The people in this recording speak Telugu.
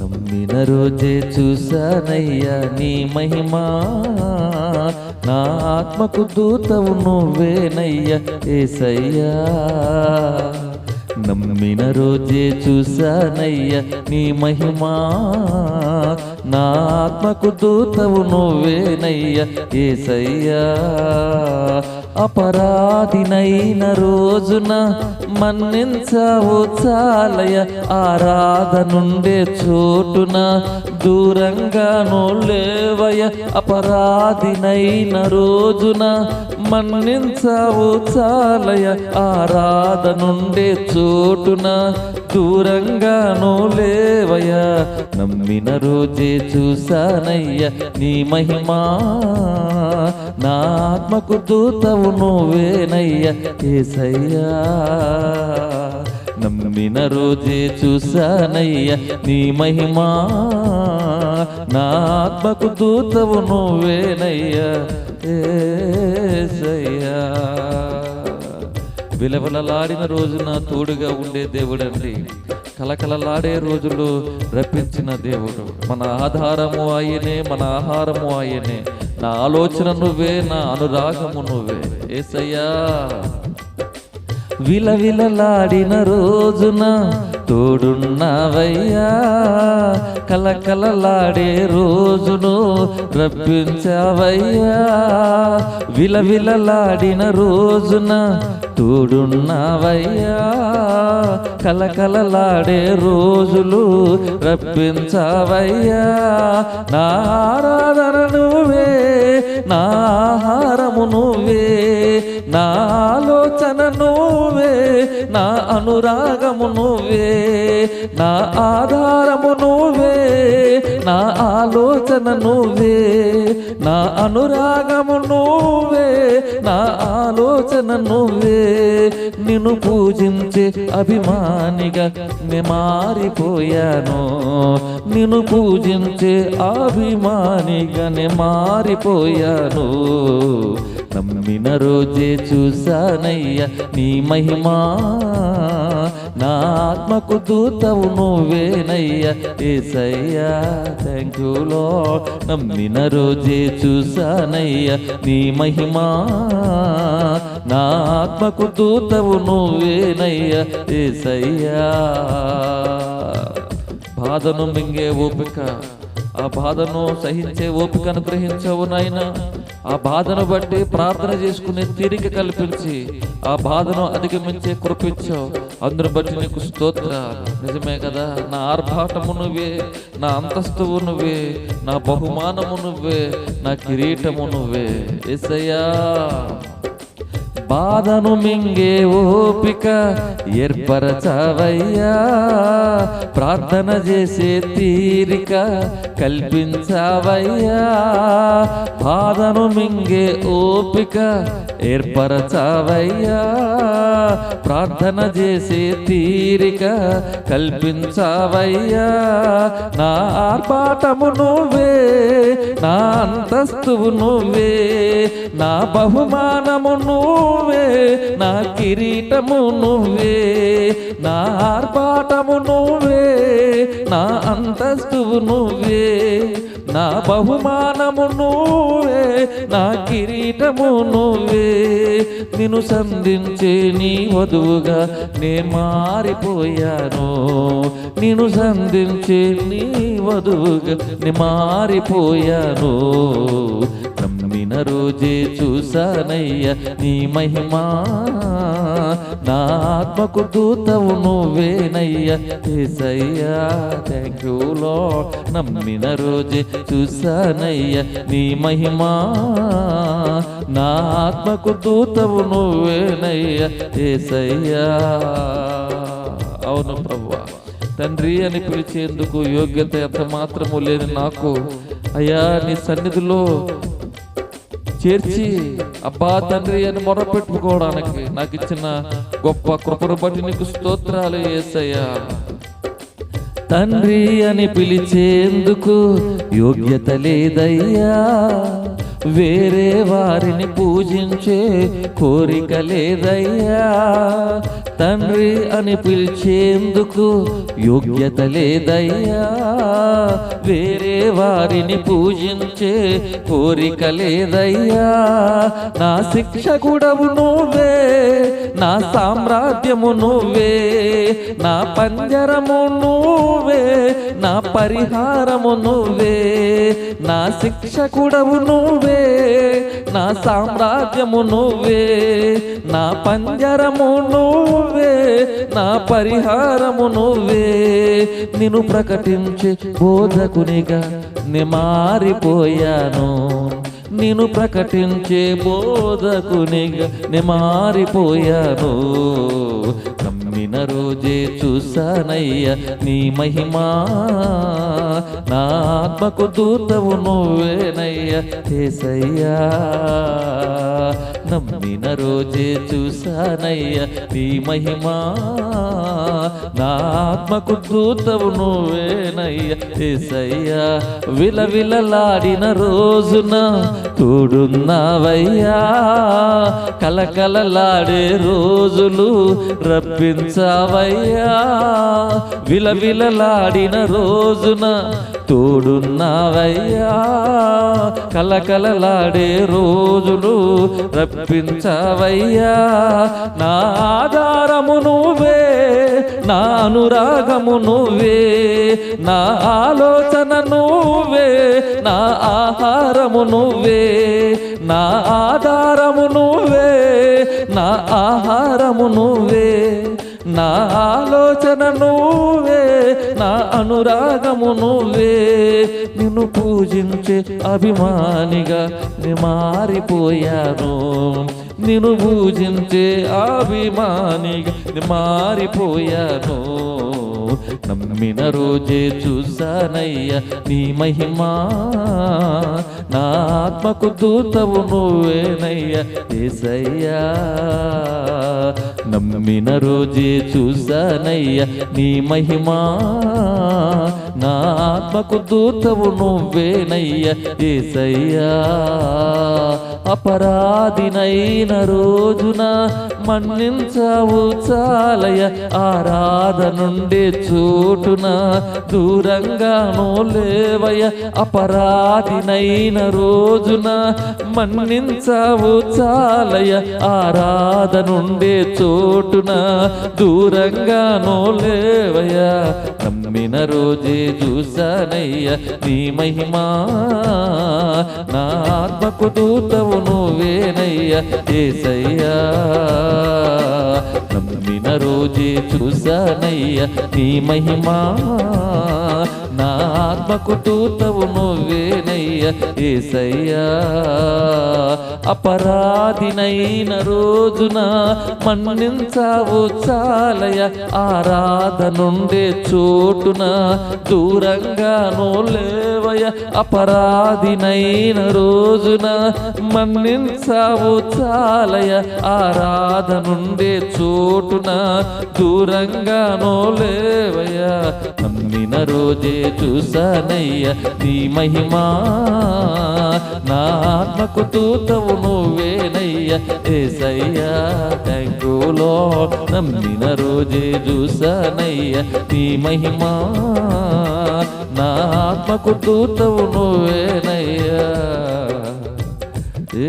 నమ్మిన రోజే చూశానయ్యా నీ మహిమా. నా ఆత్మకు దూతవు నువ్వేనయ్యా ఏసయ్యా. నమ్మిన రోజే చూశానయ్యా నీ మహిమా. నా ఆత్మకు దూతవు నువ్వేనయ్యా ఏసయ్యా. అపరాధినైన రోజున మన్నించావు చాలయ. ఆరాధనుండే చోటున దూరంగాను లేవయ. అపరాధినైన రోజున మన్నించావు చాలయ ఆరాధనుండే చోటున దూరంగాను లేవయ నమ్మిన రోజే చూశానయ్య నీ మహిమా. నా ఆత్మకు దూతవు నువ్వేనయ్య ఏసయ్యా. నమ్మిన రోజే చూశానయ్య నీ మహిమా. నా ఆత్మకు దూతవు నువ్వేనయ్యా. ఏసయ్యా. విలవలలాడిన రోజున తోడుగా ఉండే దేవుడండి. కలకలలాడే రోజులు రప్పించిన దేవుడు. మన ఆధారము ఆయనే మన ఆహారము ఆయనే. నా ఆలోచన నువ్వే నా అనురాగము నువ్వే. ఏసయ్యా. విలవిలలాడిన రోజున తోడున్నావయ్యా. కలకలలాడే రోజును రప్పించావయ్యా. విలవిలలాడిన రోజున తోడున్నావయ్యా. కలకలలాడే రోజులు రప్పించావయ్యా. నారాధన నువ్వే నాహారము నువ్వే. నా ఆలోచన నువ్వే నా అనురాగము నువ్వే నా ఆధారము నువ్వే నా ఆలోచన నువ్వే నా అనురాగము నువ్వే నా ఆలోచన నువ్వే. నిన్ను పూజించే అభిమానిగా నే మారిపోయాను. నిన్ను పూజించే అభిమానిగా నే మారిపోయాను. నమ్మిన రోజే చూశానయ్యా నీ మహిమా. నా ఆత్మకు దూతవు నువ్వేనయ్యా. ఏసయ్యా థ్యాంక్ యూలో నమ్మిన రోజే చూశానయ్యా నీ మహిమా. నా ఆత్మకు దూతవు నువ్వేనయ్యా. ఏసయ్యా. బాధను మింగే ఓపిక ఆ బాధను సహించే ఓపిక అనుగ్రహించవు నాయన. ఆ బాధను బట్టి ప్రార్థన చేసుకునే తీరిక కల్పించి ఆ బాధను అధిగమించే కురిపించావు అందును బట్టి నీకు స్తోత్ర నిజమే కదా? నా ఆర్భాటము నువ్వే నా అంతస్తువు నువ్వే నా బహుమానము నువ్వే నా కిరీటము నువ్వే. ఎసయ్యా బాధను మింగే ఓపిక ఏర్పరచవయ్యా. ప్రార్థన చేసే తీరిక కల్పించవయ్యా. బాధను మింగే ఓపిక ఏర్పరచావయ్యా. ప్రార్థన చేసే తీరిక కల్పించావయ్యా. నా ఆర్పాటము నువ్వే నా అంతస్తువు నువ్వే నా బహుమానము నువ్వే నా కిరీటము నువ్వే నా ఆర్పాటము నువ్వే నా అంతస్తువు నువ్వే నా బహుమానము నువ్వే నా కిరీటము నువ్వే. నిన్ను సంధించే నీ వధువుగా నే మారిపోయాను. నిన్ను సంధించే నీ వధువుగా నే మారిపోయాను. రోజే చూసానయ్య నీ మహిమా. నా ఆత్మకు దూతవు నువ్వేనయ్య ఏసయ్యా. థ్యాంక్ యూ లో నమ్మిన రోజే చూసానయ్య నీ మహిమా. నా ఆత్మకు దూతవు నువ్వేనయ్య ఏసయ్యా. అవును ప్రభువా తండ్రి అని పిలిచేందుకు యోగ్యత ఎంత మాత్రము లేని నాకు అయ్యా నీ సన్నిధిలో చేర్చి అబ్బా తండ్రి అని మొర పెట్టుకోవడానికి నాకు ఇచ్చిన గొప్ప కృపను బట్టి నీకు స్తోత్రాలు ఏసయ్యా. తండ్రి అని పిలిచేందుకు యోగ్యత లేదయ్యా. వేరే వారిని పూజించే కోరిక లేదయ్యా. తండ్రి అని పిలిచేందుకు యోగ్యత లేదయ్యా. వేరే వారిని పూజించే కోరిక లేదయ్యా. నా శిక్ష శిక్షకుడవు నువ్వే నా సామ్రాజ్యము నువ్వే నా పంజరము నువ్వే నా పరిహారము నువ్వే నా శిక్ష శిక్షకుడవు నువ్వే నా సామ్రాజ్యము నువ్వే నా పంజరము నువ్వే. నా పరిహారము నువ్వే. నిన్ను ప్రకటించే బోధకునిగా నే మారిపోయాను. నేను ప్రకటించే బోధకునిగా నే మారిపోయాను నమ్మిన రోజే చూసానయ్య నీ మహిమా. నా ఆత్మకు దూతవు నువ్వేనయ్య ఏసయ్యా. నమ్మిన రోజే చూసానయ్య నీ మహిమా. నా ఆత్మకు దూతవు నువ్వేనయ్య ఏసయ్యా విలవిలలాడిన రోజున తోడున్నావయ్యా కలకలలాడే రోజులు రప్పించావయ్యా. విలవిలలాడిన రోజున తోడున్నావయ్యా. కలకలలాడే రోజులు రప్పించావయ్యా. నా ఆధారము నువ్వే నా అనురాగము నువ్వే నా ఆలోచన నువ్వే నా ఆహారము నువ్వే నా ఆధారము నువ్వే నా ఆహారము నువ్వే నా ఆలోచన నువ్వే నా అనురాగము నువ్వే. నిన్ను పూజించే అభిమానిగా మారిపోయాను. నిన్ను పూజించే అభిమానిగా మారిపోయాను. నమ్మిన రోజే చూసానయ్యా నీ మహిమా. నా ఆత్మకు దూతవు నువ్వేనయ్యా ఏసయ్యా. నమ్మిన రోజే చూసానయ్యా నీ మహిమా. నా ఆత్మకు దూతవు నువ్వేనయ్యా ఏసయ్యా. అపరాధినైన రోజున మన్నించావు చాలయ ఆరాధ నుండి చోటున. దూరంగాను లేవయ అపరాధినైన రోజున మన్నించావు చాలయ ఆరాధ నుండి చోటున. దూరంగాను లేవయ నమ్మిన రోజే చూసానయ్య నీ మహిమా. నా ఆత్మకు దూతవు నువ్వేనయ్య ఏసయ్యా. నమ్మిన రోజే చూసానయ్య నీ మహిమా. నా ఆత్మకు దూతవు నువ్వేనయ్య ఏసయ్యా అపరాధినైన రోజున మన్నించావు చాలయ ఆరాధనుండే చోటున దూరంగాను లేవయ అపరాధినైన రోజున మన్నించావు చాలయ ఆరాధనుండే చోటున దూరంగాను లేవయ నమ్మిన రోజే చూసానయ్య నీ మహిమా నా ఆత్మకు తూతవు నువ్వేనయ్యా ఏసయ్యా థ్యాంకులో నమ్మిన రోజే చూసానయ్యా నీ మహిమా నా ఆత్మకు తూతవు నువ్వేనయ్యా. ఏ